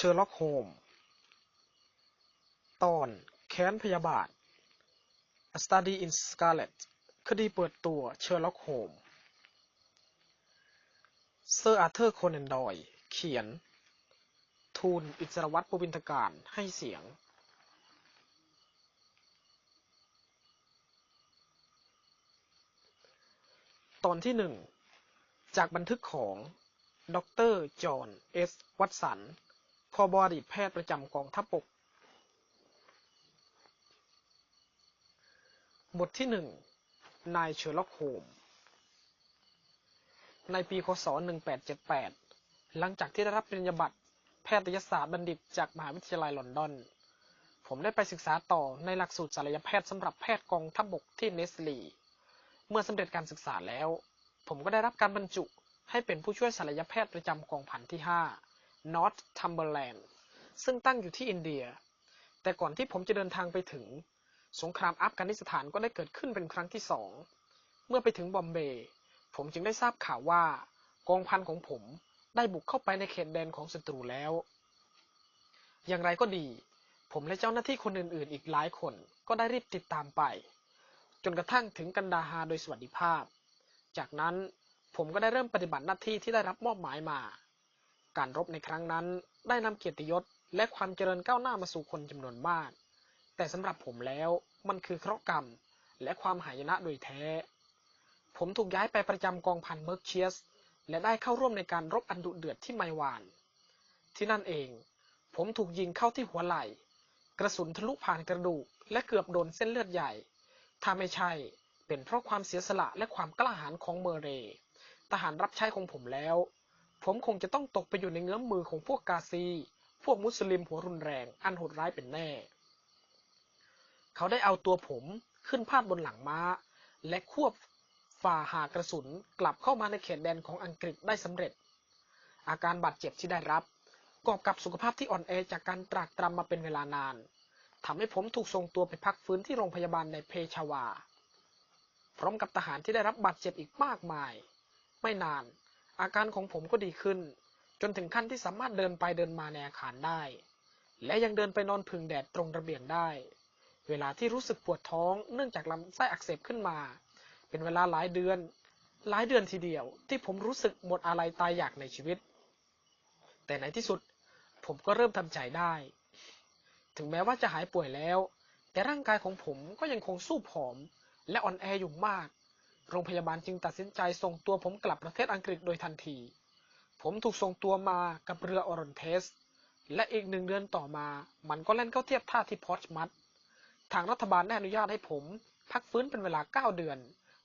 เชอร์ล็อกโฮมตอนแค้นพยาบาท A Study in Scarlet คดีเปิดตัวเชอร์ล็อกโฮมเซอร์อาร์เธอร์โคนันดอย เขียน ทูลอิสรวัตรปวินทการให้เสียง ตอนที่หนึ่ง จากบันทึกของ ดร จอห์น เอส วัตสัน พอบอดีตแพทย์ประจำกองทัพบก บทที่หนึ่ง นายเชอร์ล็อกโฮม ในปีคศ 1878 หลังจากที่ได้รับปริญญาบัตรแพทยศาสตร์บัณฑิตจากมหาวิทยาลัยลอนดอน ผมได้ไปศึกษาต่อในหลักสูตรศัลยแพทย์สำหรับแพทย์กองทัพบกที่เนสลี เมื่อสำเร็จการศึกษาแล้ว ผมก็ได้รับการบรรจุให้เป็นผู้ช่วยศัลยแพทย์ประจำกองพันที่ 5 North Cumberland ซึ่งตั้งอยู่ที่อินเดีย แต่ก่อนที่ผมจะเดินทางไปถึง สงครามอัฟกานิสถานก็ได้เกิดขึ้นเป็นครั้งที่สอง เมื่อไปถึงบอมเบย์ผมจึงได้ทราบข่าวว่ากองพันของผมได้บุกเข้าไปในเขตแดนของศัตรูแล้ว อย่างไรก็ดี ผมและเจ้าหน้าที่คนอื่นๆ อีกหลายคนก็ได้รีบติดตามไป จนกระทั่งถึงกันดาฮาโดยสวัสดิภาพ จากนั้นผมก็ได้เริ่มปฏิบัติหน้าที่ที่ได้รับมอบหมายมา การรบในครั้งนั้น ได้นำเกียรติยศและความเจริญก้าวหน้ามาสู่คนจำนวนมาก แต่สำหรับผมแล้วมันคือเคราะห์กรรม และความหายนะโดยแท้ ผมถูกย้ายไปประจำกองพันเมอร์เคียส และได้เข้าร่วมในการรบอันดุเดือดที่ไมวาน ที่นั่นเอง ผมถูกยิงเข้าที่หัวไหล่ กระสุนทะลุผ่านกระดูก และเกือบโดนเส้นเลือดใหญ่ ถ้าไม่ใช่เป็นเพราะความเสียสละและความกล้าหาญของเมเร ทหารรับใช้ของผมแล้ว ผมคงจะต้องตกไปอยู่ในเงื้อมมือของพวกกาซี พวกมุสลิมหัวรุนแรง อันโหดร้ายเป็นแน่ เขาได้เอาตัวผมขึ้นพาดบนหลังม้า และควบฝ่าหากระสุนกลับเข้ามาในเขตแดนของอังกฤษได้สำเร็จ อาการบาดเจ็บที่ได้รับกอบกับสุขภาพที่อ่อนแอจากการตรากตรำมาเป็นเวลานานทำให้ผมถูกส่งตัวไปพักฟื้นที่โรงพยาบาลในเพชาวา พร้อมกับทหารที่ได้รับบาดเจ็บอีกมากมาย ไม่นาน อาการของผมก็ดีขึ้น จนถึงขั้นที่สามารถเดินไปเดินมาในอาคารได้ และยังเดินไปนอนพึ่งแดดตรงระเบียงได้ เวลาที่รู้สึกปวดท้องเนื่องจากลำไส้อักเสบขึ้นมา เป็นเวลาหลายเดือน หลายเดือนทีเดียว ที่ผมรู้สึกหมดอะไรตายอยากในชีวิต แต่ในที่สุด ผมก็เริ่มทำใจได้ ถึงแม้ว่าจะหายป่วยแล้ว แต่ร่างกายของผมก็ยังคงสู้ผอม และอ่อนแออยู่มาก โรงพยาบาลจึงตัดสินใจส่งตัวผมกลับประเทศอังกฤษโดยทันที ผมถูกส่งตัวมากับเรือออรอนเทส และอีกหนึ่งเดือนต่อมา มันก็แล่นเข้าเทียบท่าที่พอร์ตมัดทางรัฐบาลได้อนุญาตให้ผม พักฟื้นเป็นเวลา 9 เดือน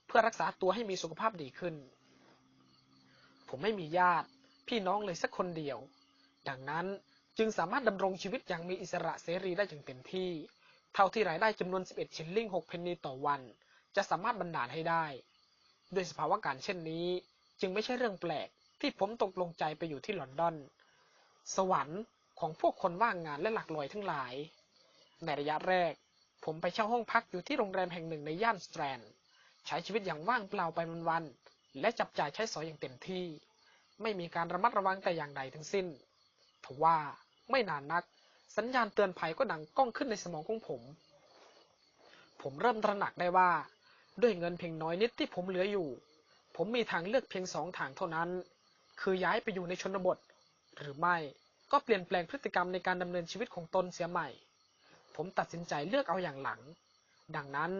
เพื่อรักษาตัวให้มีสุขภาพดีขึ้น ผมไม่มีญาติ พี่น้องเลยสักคนเดียว ดังนั้นจึงสามารถดำรงชีวิตอย่างมีอิสระเสรีได้อย่างเต็มที่ เท่าที่รายได้จำนวน 11 ชิลลิง 6 เพนนีต่อวัน จะสามารถบรรดาลให้ได้ ด้วยสภาวะการเช่นนี้ จึงไม่ใช่เรื่องแปลกที่ผมตกลงใจไปอยู่ที่ลอนดอน สวรรค์ของพวกคนว่างงานและหลักลอยทั้งหลาย ในระยะแรก ผมไปเช่าห้องพักอยู่ที่โรงแรมแห่งหนึ่งในย่านสแตรนใช้ชีวิตอย่างว่างเปล่าไปวันๆและจับจ่ายใช้สอยอย่างเต็มที่ ไม่มีการระมัดระวังแต่อย่างใดทั้งสิ้นทว่าไม่นานนัก สัญญาณเตือนภัยก็ดังก้องขึ้นในสมองของผม ผมเริ่มตระหนักได้ว่า ด้วยเงินเพียงน้อยนิดที่ผมเหลืออยู่ ผมมีทางเลือกเพียงสองทางเท่านั้น คือย้ายไปอยู่ในชนบท หรือไม่ก็เปลี่ยนแปลงพฤติกรรมในการดำเนินชีวิตของตนเสียใหม่ ผมตัดสินใจเลือกเอาอย่างหลัง ดังนั้น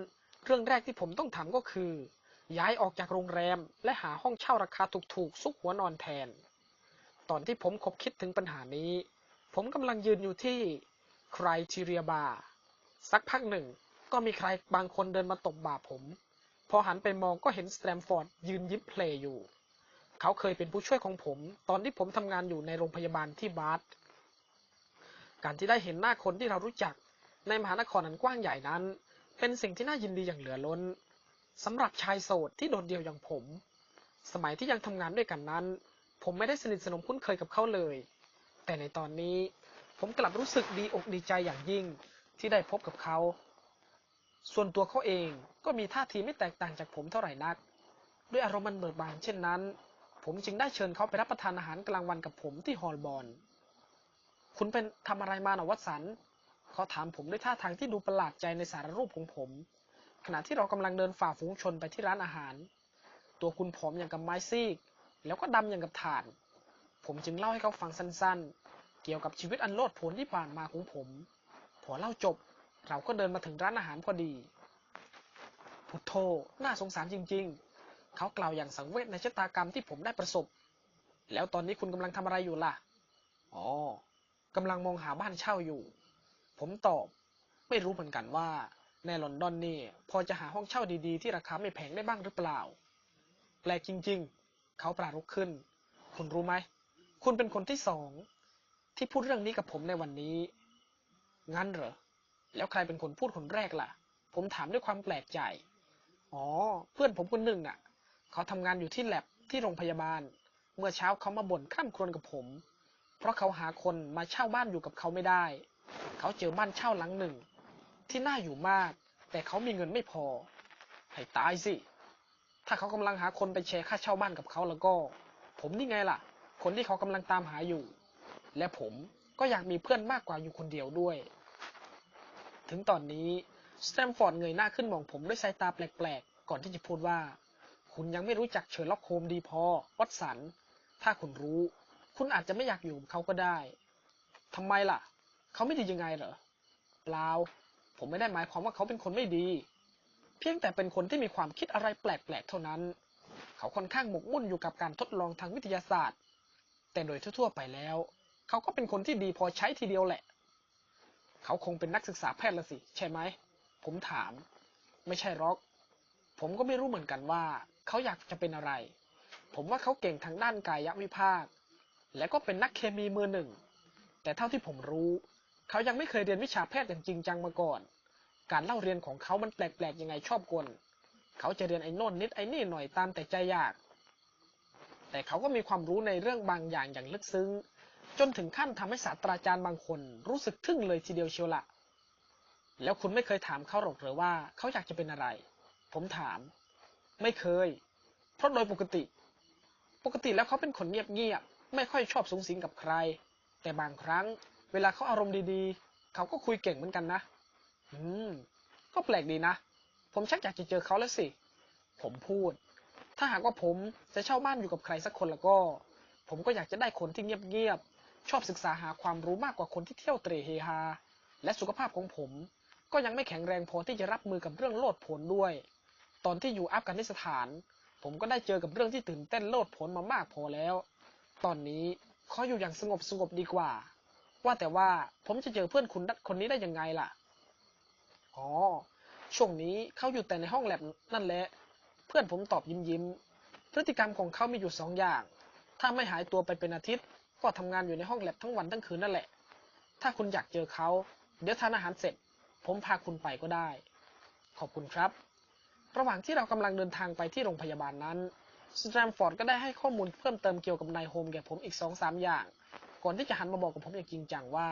เรื่องแรกที่ผมต้องทำก็คือ ย้ายออกจากโรงแรม และหาห้องเช่าราคาถูกๆซุกหัวนอนแทน ตอนที่ผมคบคิดถึงปัญหานี้ ผมกำลังยืนอยู่ที่ใครทีเรียบาร์สักพักหนึ่งก็มีใครบางคนเดินมาตบบ่าผม อหันไปมองก็เห็นสแตมฟอร์ดยืนยิ้มเพลย์อยู่ เขาเคยเป็นผู้ช่วยของผม ตอนที่ผมทำงานอยู่ในโรงพยาบาลที่บาร์การที่ได้เห็นหน้าคนที่เรารู้จัก ในมหานครอันกว้างใหญ่นั้น เป็นสิ่งที่น่ายินดีอย่างเหลือล้นสำหรับชายโสดที่โดดเดี่ยวอย่างผม สมัยที่ยังทำงานด้วยกันนั้น ผมไม่ได้สนิทสนมคุ้นเคยกับเขาเลย แต่ในตอนนี้ ผมกลับรู้สึกดีอกดีใจอย่างยิ่งที่ได้พบกับเขา ส่วนตัวเขาเองก็มีท่าทีไม่แตกต่างจากผมเท่าไหร่นัก ด้วยอารมณ์มันเบิกบานเช่นนั้น ผมจึงได้เชิญเขาไปรับประทานอาหารกลางวันกับผมที่ฮอลบอลคุณเป็นทำอะไรมาหนอวัตสันเขาถามผมด้วยท่าทางที่ดูประหลาดใจในสารรูปของผม ขณะที่เรากำลังเดินฝ่าฝูงชนไปที่ร้านอาหาร ตัวคุณผอมอย่างกับไม้ซีก แล้วก็ดำอย่างกับถ่าน ผมจึงเล่าให้เขาฟังสั้นๆ เกี่ยวกับชีวิตอันโลดโผนที่ผ่านมาของผม พอเล่าจบ เราก็เดินมาถึงร้านอาหารพอดี พุทโธน่าสงสารจริง ๆ เขากล่าวอย่างสังเวชในชะตากรรมที่ผมได้ประสบ แล้วตอนนี้คุณกำลังทำอะไรอยู่ล่ะ อ๋อกำลังมองหาบ้านเช่าอยู่ ผมตอบ ไม่รู้เหมือนกันว่า ในลอนดอนนี่ พอจะหาห้องเช่าดีๆ ที่ราคาไม่แพงได้บ้างหรือเปล่า แปลกจริง ๆ เขาปรารุกขึ้น คุณรู้ไหม คุณเป็นคนที่สอง ที่พูดเรื่องนี้กับผมในวันนี้ งั้นเหรอ แล้วใครเป็นคนพูดคนแรกล่ะ ผมถามด้วยความแปลกใจ อ๋อ เพื่อนผมคนหนึ่งน่ะ เขาทำงานอยู่ที่แลบที่โรงพยาบาล เมื่อเช้าเขามาบ่นคร่ำครวญกับผม เพราะเขาหาคนมาเช่าบ้านอยู่กับเขาไม่ได้ เขาเจอบ้านเช่าหลังหนึ่ง ที่น่าอยู่มาก แต่เขามีเงินไม่พอ ให้ตายสิ ถ้าเขากำลังหาคนไปแชร์ค่าเช่าบ้านกับเขาแล้วก็ ผมนี่ไงล่ะ คนที่เขากำลังตามหาอยู่ และผมก็อยากมีเพื่อนมากกว่าอยู่คนเดียวด้วย ถึงตอนนี้สแตมฟอร์ดเงยหน้าขึ้นมองผมด้วยสายตาแปลกๆ ก่อนที่จะพูดว่า คุณยังไม่รู้จักเชอร์ล็อกโฮมดีพอ วัตสัน ถ้าคุณรู้ คุณอาจจะไม่อยากอยู่กับเขาก็ได้ทำไมล่ะ เขาไม่ดียังไงเหรอ เปล่า ผมไม่ได้หมายความว่าเขาเป็นคนไม่ดี เพียงแต่เป็นคนที่มีความคิดอะไรแปลกๆ เท่านั้น เขาค่อนข้างหมกมุ่นอยู่กับการทดลองทางวิทยาศาสตร์ แต่โดยทั่วๆไปแล้ว เขาก็เป็นคนที่ดีพอใช้ทีเดียวแหละ เขาคงเป็นนักศึกษาแพทย์ละสิ ใช่ไหม ผมถาม ไม่ใช่หรอก ผมก็ไม่รู้เหมือนกันว่า เขาอยากจะเป็นอะไร ผมว่าเขาเก่งทางด้านกายวิภาค และก็เป็นนักเคมีมือหนึ่ง แต่เท่าที่ผมรู้ เขายังไม่เคยเรียนวิชาแพทย์อย่างจริงจังมาก่อน การเล่าเรียนของเขามันแปลกๆยังไงชอบกล เขาจะเรียนไอ้น่นนิดไอ้นี่หน่อยตามแต่ใจอยาก แต่เขาก็มีความรู้ในเรื่องบางอย่างอย่างลึกซึ้ง จนถึงขั้นทำให้ศาสตราจารย์บางคนรู้สึกทึ่งเลยทีเดียวเชียวละแล้วคุณไม่เคยถามเขาหรอกหรือว่าเขาอยากจะเป็นอะไร ผมถาม ไม่เคย เพราะโดยปกติ ปกติแล้วเขาเป็นคนเงียบๆ ไม่ค่อยชอบสูงสิงกับใคร แต่บางครั้ง เวลาเขาอารมณ์ดีๆ เขาก็คุยเก่งเหมือนกันนะ อืม ก็แปลกดีนะ ผมชักอยากจะเจอเขาแล้วสิ ผมพูด ถ้าหากว่าผมจะเช่าบ้านอยู่กับใครสักคนแล้วก็ ผมก็อยากจะได้คนที่เงียบๆ ชอบศึกษาหาความรู้มากกว่าคนที่เที่ยวเตร่เฮฮา และสุขภาพของผม ก็ยังไม่แข็งแรงพอที่จะรับมือกับเรื่องโลดโผนด้วย ตอนที่อยู่อัฟกานิสถาน ผมก็ได้เจอกับเรื่องที่ตื่นเต้นโลดโผนมามากพอแล้ว ตอนนี้ขออยู่อย่างสงบสงบดีกว่า ว่าแต่ว่าผมจะเจอเพื่อนคุณคนนี้ได้ยังไงล่ะ อ๋อ ช่วงนี้เขาอยู่แต่ในห้องแลบนั่นแหละ เพื่อนผมตอบยิ้มยิ้ม พฤติกรรมของเขามีอยู่สองอย่าง ถ้าไม่หายตัวไปเป็นอาทิตย์ ก็ทำงานอยู่ในห้องแลบทั้งวันทั้งคืนนั่นแหละ ถ้าคุณอยากเจอเขา เดี๋ยวทานอาหารเสร็จ ผมพาคุณไปก็ได้ ขอบคุณครับ ระหว่างที่เรากำลังเดินทางไปที่โรงพยาบาลนั้น สแตมฟอร์ดก็ได้ให้ข้อมูลเพิ่มเติมเกี่ยวกับนายโฮมแก่ผมอีกสองสามอย่าง ก่อนที่จะหันมาบอกกับผมอย่างจริงจังว่า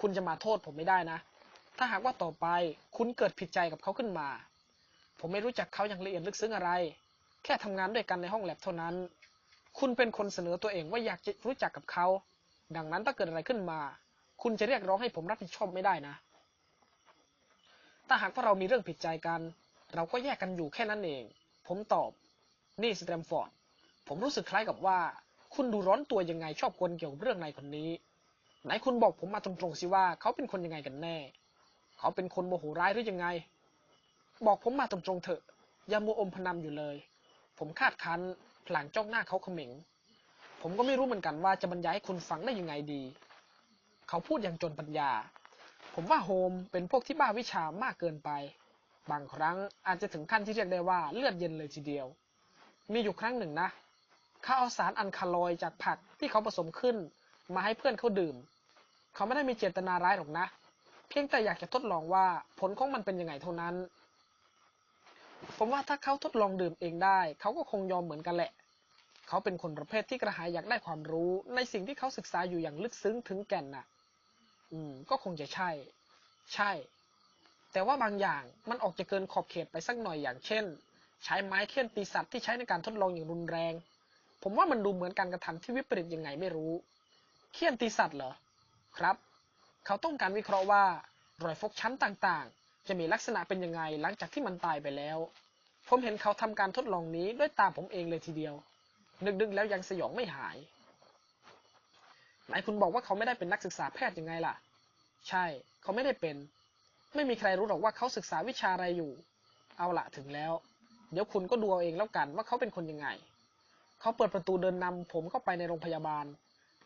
คุณจะมาโทษผมไม่ได้นะ ถ้าหากว่าต่อไปคุณเกิดผิดใจกับเขาขึ้นมา ผมไม่รู้จักเขาอย่างละเอียดลึกซึ้งอะไร แค่ทำงานด้วยกันในห้องแลบเท่านั้น คุณเป็นคนเสนอตัวเองว่าอยากจะรู้จักกับเขา ดังนั้นถ้าเกิดอะไรขึ้นมา คุณจะเรียกร้องให้ผมรับผิดชอบไม่ได้นะ ถ้าหากว่าเรามีเรื่องผิดใจกัน เราก็แยกกันอยู่แค่นั้นเอง ผมตอบ นี่สแตมฟอร์ด ผมรู้สึกคล้ายกับว่า คุณดูร้อนตัวยังไงชอบกลเกี่ยวกับเรื่องนายคนนี้ ไหนคุณบอกผมมาตรงๆสิว่าเขาเป็นคนยังไงกันแน่ เขาเป็นคนโมโหร้ายหรือยังไง บอกผมมาตรงๆเถอะ อย่ามัวอมพนำอยู่เลย ผมคาดคัน พลางจ้องหน้าเขาเขม็ง ผมก็ไม่รู้เหมือนกันว่าจะบรรยายให้คุณฟังได้ยังไงดี เขาพูดอย่างจนปัญญา ผมว่าโฮมเป็นพวกที่บ้าวิชามากเกินไป บางครั้งอาจจะถึงขั้นที่เรียกได้ว่าเลือดเย็นเลยทีเดียว มีอยู่ครั้งหนึ่งนะ เขาเอาสารอันคาลอยจากผักที่เขาผสมขึ้น มาให้เพื่อนเขาดื่ม เขาไม่ได้มีเจตนาร้ายหรอกนะ เพียงแต่อยากจะทดลองว่าผลของมันเป็นยังไงเท่านั้น ผมว่าถ้าเขาทดลองดื่มเองได้ เขาก็คงยอมเหมือนกันแหละ เขาเป็นคนประเภทที่กระหายอยากได้ความรู้ ในสิ่งที่เขาศึกษาอยู่อย่างลึกซึ้งถึงแก่นน่ะ อืม ก็คงจะใช่ ใช่ แต่ว่าบางอย่างมันออกจะเกินขอบเขตไปสักหน่อยอย่างเช่น ใช้ไม้เคี่ยนตีสัตว์ที่ใช้ในการทดลองอย่างรุนแรง ผมว่ามันดูเหมือนการกระทำที่วิปริตยังไงไม่รู้ เคี่ยนตีสัตว์เหรอ ครับ เขาต้องการวิเคราะห์ว่ารอยฟกช้ำต่างๆ จะมีลักษณะเป็นยังไงหลังจากที่มันตายไปแล้ว ผมเห็นเขาทำการทดลองนี้ด้วยตาผมเองเลยทีเดียว นึกๆแล้วยังสยองไม่หายไหนคุณบอกว่าเขาไม่ได้เป็นนักศึกษาแพทย์ยังไงล่ะ ใช่ เขาไม่ได้เป็น ไม่มีใครรู้หรอกว่าเขาศึกษาวิชาอะไรอยู่ เอาละถึงแล้ว เดี๋ยวคุณก็ดูเอาเองแล้วกันว่าเขาเป็นคนยังไง เขาเปิดประตูเดินนำผมเข้าไปในโรงพยาบาล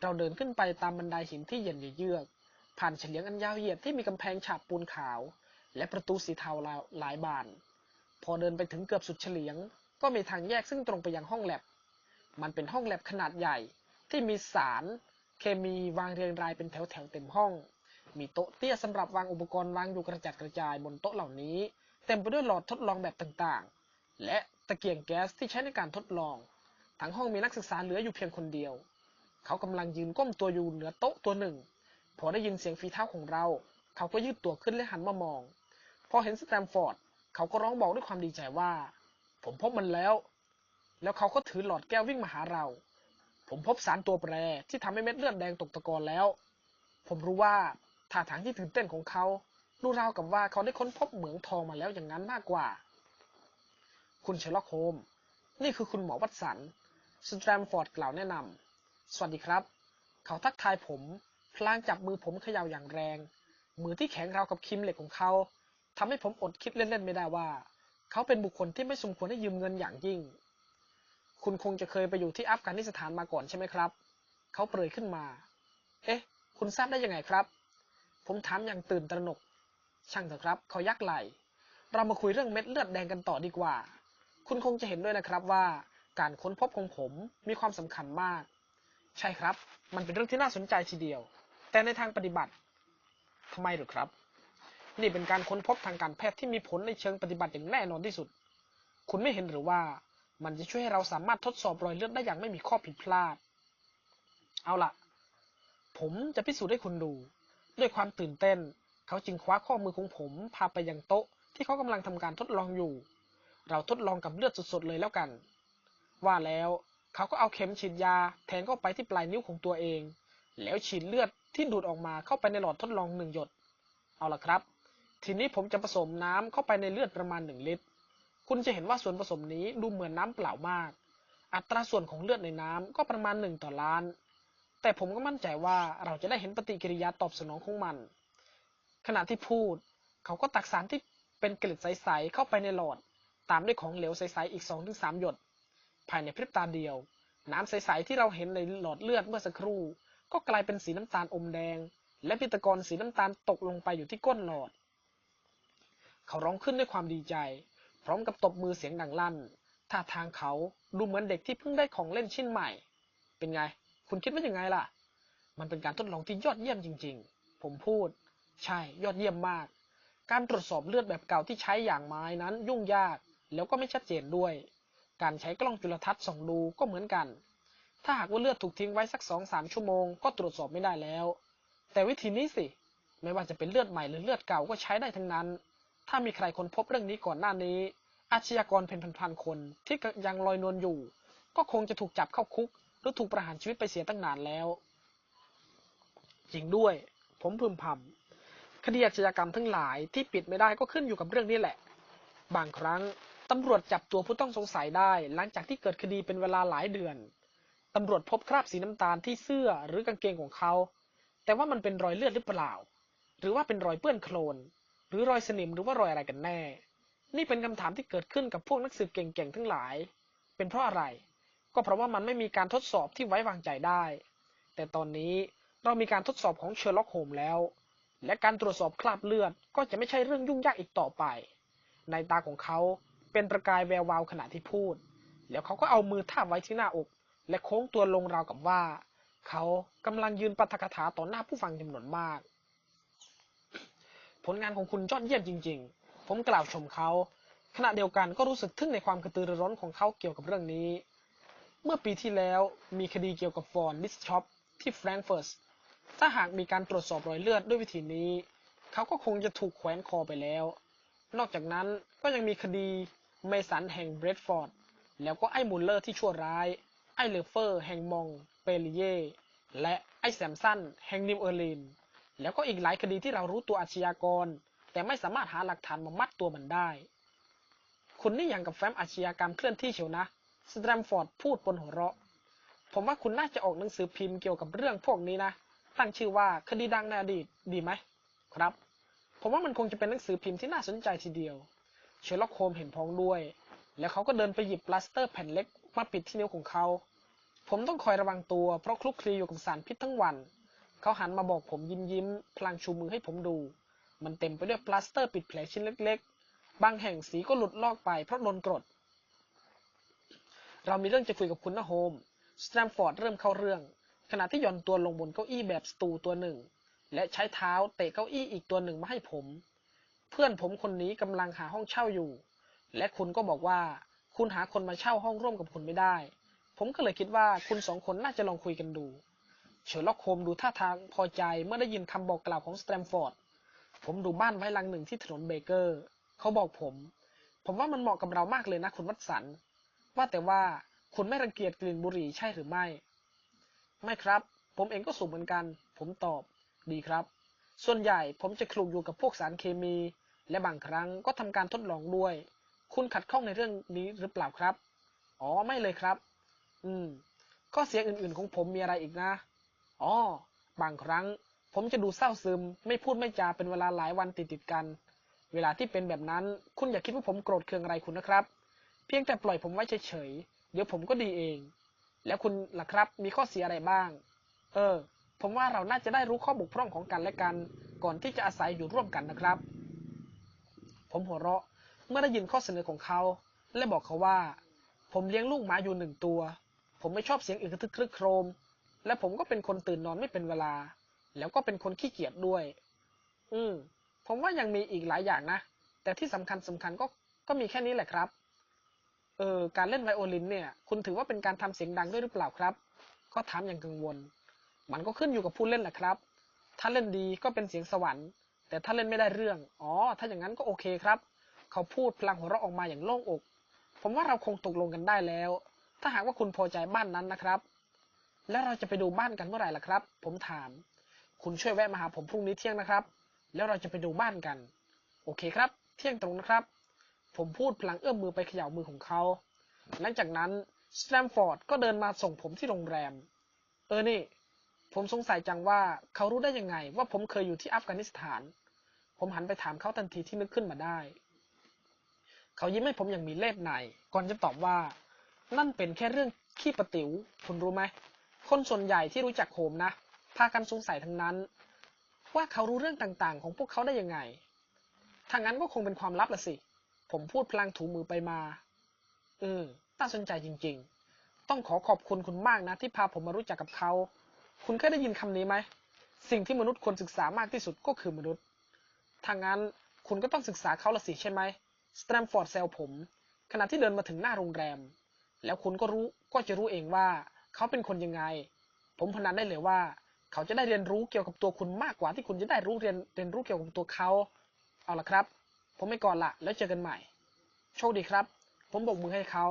เราเดินขึ้นไปตามบันไดหินที่เย็นเยือก ผ่านเฉลียงอันยาวเหยียดที่มีกำแพงฉาบปูนขาว และประตูสีเทาหลายบาน พอเดินไปถึงเกือบสุดเฉลียง ก็มีทางแยกซึ่งตรงไปยังห้องแลบ มันเป็นห้องแลบขนาดใหญ่ที่มีสาร เคมีวางเรียงรายเป็นแถวแถวๆเต็มห้อง มีโต๊ะเตี้ยสำหรับวางอุปกรณ์วางอยู่กระจัดกระจายบนโต๊ะเหล่านี้ เต็มไปด้วยหลอดทดลองแบบต่างๆ และตะเกียงแก๊สที่ใช้ในการทดลอง ทั้งห้องมีนักศึกษาเหลืออยู่เพียงคนเดียว เขากำลังยืนก้มตัวอยู่เหนือโต๊ะตัวหนึ่ง พอได้ยินเสียงฝีเท้าของเรา เขาก็ยืดตัวขึ้นและหันมามอง พอเห็นสแตมฟอร์ดเขาก็ร้องบอกด้วยความดีใจว่า ผมพบมันแล้ว แล้วเขาก็ถือหลอดแก้ววิ่งมาหาเรา ผมพบสารตัวแปรที่ทำให้เม็ดเลือดแดงตกตะกอนแล้ว ผมรู้ว่าท่าทางที่ตื่นเต้นของเขาดูราวกับว่าเขาได้ค้นพบเหมืองทองมาแล้วอย่างนั้นมากกว่า คุณเชอร์ล็อกโฮม นี่คือคุณหมอวัตสัน สแตมฟอร์ดกล่าวแนะนำ สวัสดีครับ เขาทักทายผม พลางจับมือผมเขย่าอย่างแรง มือที่แข็งราวกับคิมเหล็กของเขา ทำให้ผมอดคิดเล่นๆไม่ได้ว่า เขาเป็นบุคคลที่ไม่สมควรให้ยืมเงินอย่างยิ่ง คุณคงจะเคยไปอยู่ที่อัฟกานิสถานมาก่อนใช่ไหมครับ เขาเปรยขึ้นมา เอ๊ะ คุณทราบได้ยังไงครับ ผมถามอย่างตื่นตระหนก ช่างเถอะครับ เขายักไหล เรามาคุยเรื่องเม็ดเลือดแดงกันต่อดีกว่า คุณคงจะเห็นด้วยนะครับว่า การค้นพบของผมมีความสำคัญมาก ใช่ครับ มันเป็นเรื่องที่น่าสนใจทีเดียว แต่ในทางปฏิบัติทำไมหรือครับ นี่เป็นการค้นพบทางการแพทย์ที่มีผลในเชิงปฏิบัติอย่างแน่นอนที่สุด คุณไม่เห็นหรือว่ามันจะช่วยให้เราสามารถทดสอบรอยเลือดได้อย่างไม่มีข้อผิดพลาด เอาล่ะผมจะพิสูจน์ให้คุณดู ด้วยความตื่นเต้น เขาจึงคว้าข้อมือของผมพาไปยังโต๊ะที่เขากำลังทำการทดลองอยู่ เราทดลองกับเลือดสดๆเลยแล้วกัน ว่าแล้วเขาก็เอาเข็มฉีดยา แทงเข้าไปที่ปลายนิ้วของตัวเอง แล้วฉีดเลือดที่ดูดออกมาเข้าไปในหลอดทดลองหนึ่งหยด เอาล่ะครับ ทีนี้ผมจะผสมน้ำเข้าไปในเลือดประมาณหนึ่งลิตร คุณจะเห็นว่าส่วนผสมนี้ดูเหมือนน้ำเปล่ามาก อัตราส่วนของเลือดในน้ำก็ประมาณหนึ่งต่อล้าน แต่ผมก็มั่นใจว่าเราจะได้เห็นปฏิกิริยาตอบสนองของมัน ขณะที่พูด เขาก็ตักสารที่เป็นเกล็ดใสๆเข้าไปในหลอด ตามด้วยของเหลวใสๆอีก2อถึงสหยด ภายในพริบตาเดียว น้ำใสๆที่เราเห็นในหลอดเลือดเมื่อสักครู่ ก็กลายเป็นสีน้ำตาลอมแดง และพิตะกรสีน้ำตาลตกลงไปอยู่ที่ก้นหลอด เขาร้องขึ้นด้วยความดีใจ พร้อมกับตบมือเสียงดังลั่น ท่าทางเขาดูเหมือนเด็กที่เพิ่งได้ของเล่นชิ้นใหม่ เป็นไง คุณคิดว่าอยังไงล่ะ มันเป็นการทดลองที่ยอดเยี่ยมจริง ๆ ผมพูด ใช่ ยอดเยี่ยมมาก การตรวจสอบเลือดแบบเก่าที่ใช้อย่างไม้นั้นยุ่งยาก แล้วก็ไม่ชัดเจนด้วย การใช้กล้องจุลทรรศน์ส่องดูก็เหมือนกัน ถ้าหากว่าเลือดถูกทิ้งไว้สักสองสามชั่วโมงก็ตรวจสอบไม่ได้แล้ว แต่วิธีนี้สิ ไม่ว่าจะเป็นเลือดใหม่หรือเลือดเก่าก็ใช้ได้ทั้งนั้น ถ้ามีใครค้นพบเรื่องนี้ก่อนหน้านี้ อาชญากรเป็นพันๆคนที่ยังลอยนวลอยู่ ก็คงจะถูกจับเข้าคุก หรือถูกประหารชีวิตไปเสียตั้งนานแล้ว จริงด้วย ผมพึมพำคดีอาชญากรรมทั้งหลายที่ปิดไม่ได้ก็ขึ้นอยู่กับเรื่องนี้แหละ บางครั้งตำรวจจับตัวผู้ต้องสงสัยได้ หลังจากที่เกิดคดีเป็นเวลาหลายเดือนตำรวจพบคราบสีน้ำตาลที่เสื้อหรือกางเกงของเขา แต่ว่ามันเป็นรอยเลือดหรือเปล่า หรือว่าเป็นรอยเปื้อนโคลน หรือรอยสนิมหรือว่ารอยอะไรกันแน่ นี่เป็นคำถามที่เกิดขึ้นกับพวกนักสืบเก่งๆทั้งหลาย เป็นเพราะอะไร ก็เพราะว่ามันไม่มีการทดสอบที่ไว้วางใจได้ แต่ตอนนี้เรามีการทดสอบของเชอร์ล็อกโฮมแล้ว และการตรวจสอบคราบเลือดก็จะไม่ใช่เรื่องยุ่งยากอีกต่อไป ในตาของเขาเป็นประกายแวววาวขณะที่พูด แล้วเขาก็เอามือทาบไว้ที่หน้าอก และโค้งตัวลงราวกับว่า เขากำลังยืนปาฐกถาต่อหน้าผู้ฟังจำนวนมาก ผลงานของคุณยอดเยี่ยมจริง ๆ ผมกล่าวชมเขา ขณะเดียวกันก็รู้สึกทึ่งในความกระตือรือร้นของเขาเกี่ยวกับเรื่องนี้ เมื่อปีที่แล้วมีคดีเกี่ยวกับฟอนดิสช็อปที่แฟรงเฟิร์ตถ้าหากมีการตรวจสอบรอยเลือดด้วยวิธีนี้ เขาก็คงจะถูกแขวนคอไปแล้ว นอกจากนั้นก็ยังมีคดีเมสันแห่งเบรดฟอร์ด แล้วก็ไอ้มุลเลอร์ที่ชั่วร้าย ไอ้เลเฟอร์ แห่งมอง เปรีเย และไอ้แซมสันแห่งนิวเออร์ลีน แล้วก็อีกหลายคดีที่เรารู้ตัวอาชญากร แต่ไม่สามารถหาหลักฐานมามัดตัวมันได้ คุณนี่อย่างกับแฟ้มอาชญากรรมเคลื่อนที่เชียวนะ สแตรมฟอร์ดพูดบนหัวเราะ ผมว่าคุณน่าจะออกหนังสือพิมพ์เกี่ยวกับเรื่องพวกนี้นะ ตั้งชื่อว่าคดีดังในอดีตดีไหม ครับ ผมว่ามันคงจะเป็นหนังสือพิมพ์ที่น่าสนใจทีเดียว เชอร์ล็อกโฮมเห็นพ้องด้วย แล้วเขาก็เดินไปหยิบปลาสเตอร์แผ่นเล็กมาปิดที่นิ้วของเขา ผมต้องคอยระวังตัวเพราะคลุกคลีอยู่กับสารพิษทั้งวัน เขาหันมาบอกผมยิ้มยิ้มพลางชูมือให้ผมดู มันเต็มไปด้วยปลาสเตอร์ปิดแผลชิ้นเล็กๆ บางแห่งสีก็หลุดลอกไปเพราะโดนกรด เรามีเรื่องจะคุยกับคุณนะโฮม สแตมฟอร์ดเริ่มเข้าเรื่อง ขณะที่หย่อนตัวลงบนเก้าอี้แบบสตูตัวหนึ่ง และใช้เท้าเตะเก้าอี้อีกตัวหนึ่งมาให้ผม เพื่อนผมคนนี้กำลังหาห้องเช่าอยู่ และคุณก็บอกว่าคุณหาคนมาเช่าห้องร่วมกับคุณไม่ได้ ผมก็เลยคิดว่าคุณสองคนน่าจะลองคุยกันดู เชอร์ล็อกโฮมดูท่าทางพอใจเมื่อได้ยินคำบอกกล่าวของสแตมฟอร์ด ผมดูบ้านไว้หลังหนึ่งที่ถนนเบเกอร์ เขาบอกผม ผมว่ามันเหมาะกับเรามากเลยนะคุณวัตสัน ว่าแต่ว่าคุณไม่รังเกียจกลิ่นบุหรี่ใช่หรือไม่ ไม่ครับ ผมเองก็สูบเหมือนกัน ผมตอบ ดีครับ ส่วนใหญ่ผมจะคลุกอยู่กับพวกสารเคมี และบางครั้งก็ทำการทดลองด้วย คุณขัดข้องในเรื่องนี้หรือเปล่าครับ อ๋อ ไม่เลยครับ อืม ข้อเสียอื่นๆของผมมีอะไรอีกนะ อ๋อ บางครั้ง ผมจะดูเศร้าซึม ไม่พูดไม่จาเป็นเวลาหลายวันติดๆกัน เวลาที่เป็นแบบนั้น คุณอย่าคิดว่าผมโกรธเคืองอะไรคุณนะครับ เพียงแต่ปล่อยผมไว้เฉยๆ เดี๋ยวผมก็ดีเอง แล้วคุณล่ะครับ มีข้อเสียอะไรบ้าง เออ ผมว่าเราน่าจะได้รู้ข้อบกพร่องของกันและกัน ก่อนที่จะอาศัยอยู่ร่วมกันนะครับ ผมหัวเราะ เมื่อได้ยินข้อเสนอของเขา และบอกเขาว่า ผมเลี้ยงลูกหมาอยู่หนึ่งตัว ผมไม่ชอบเสียงอึกระทึกครึกโครม และผมก็เป็นคนตื่นนอนไม่เป็นเวลา แล้วก็เป็นคนขี้เกียจด้วย อืม ผมว่ายังมีอีกหลายอย่างนะ แต่ที่สำคัญสำคัญก็ ก็มีแค่นี้แหละครับ เออ การเล่นไวโอลินเนี่ย คุณถือว่าเป็นการทำเสียงดังด้วยหรือเปล่าครับ ก็ถามอย่างกังวล มันก็ขึ้นอยู่กับผู้เล่นแหละครับ ถ้าเล่นดีก็เป็นเสียงสวรรค์ แต่ถ้าเล่นไม่ได้เรื่อง อ๋อ ถ้าอย่างนั้นก็โอเคครับ เขาพูดพลางหัวเราะออกมาอย่างโล่งอก ผมว่าเราคงตกลงกันได้แล้ว ถ้าหากว่าคุณพอใจบ้านนั้นนะครับ แล้วเราจะไปดูบ้านกันเมื่อไหร่ล่ะครับ ผมถาม คุณช่วยแวะมาหาผมพรุ่งนี้เที่ยงนะครับ แล้วเราจะไปดูบ้านกัน โอเคครับ เที่ยงตรงนะครับ ผมพูดพลางเอื้อมมือไปเขย่ามือของเขา หลังจากนั้นสแตมฟอร์ดก็เดินมาส่งผมที่โรงแรม เออนี่ ผมสงสัยจังว่าเขารู้ได้ยังไงว่าผมเคยอยู่ที่อัฟกานิสถาน ผมหันไปถามเขาทันทีที่นึกขึ้นมาได้ เขายิ้มให้ผมอย่างมีเล่ห์ในก่อนจะตอบว่า นั่นเป็นแค่เรื่องขี้ประติ๋วคุณรู้ไหม คนส่วนใหญ่ที่รู้จักโฮมนะพากันสงสัยทั้งนั้น ว่าเขารู้เรื่องต่างๆ ของพวกเขาได้ยังไงถ้างั้นก็คงเป็นความลับละสิ ผมพูดพลางถูมือไปมาเออน่าสนใจจริง ๆ ต้องขอขอบคุณคุณมากนะ ที่พาผมมารู้จักกับเขา คุณเคยได้ยินคำนี้ไหม สิ่งที่มนุษย์ควรศึกษามากที่สุดก็คือมนุษย์ถ้างั้นคุณก็ต้องศึกษาเขาละสิใช่ไหมสแตมฟอร์ดแซลผม ขณะที่เดินมาถึงหน้าโรงแรม แล้วคุณก็รู้ก็จะรู้เองว่า เขาเป็นคนยังไง ผมพนันได้เลยว่า เขาจะได้เรียนรู้เกี่ยวกับตัวคุณมากกว่าที่คุณจะได้รู้เรียนเรียนรู้เกี่ยวกับตัวเขาเอาละครับ ผมไม่ก่อนละแล้วเจอกันใหม่ โชคดีครับ ผมโบกมือให้เขา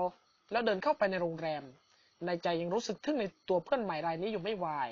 แล้วเดินเข้าไปในโรงแรม ในใจยังรู้สึกทึ่งในตัวเพื่อนใหม่รายนี้อยู่ไม่วาย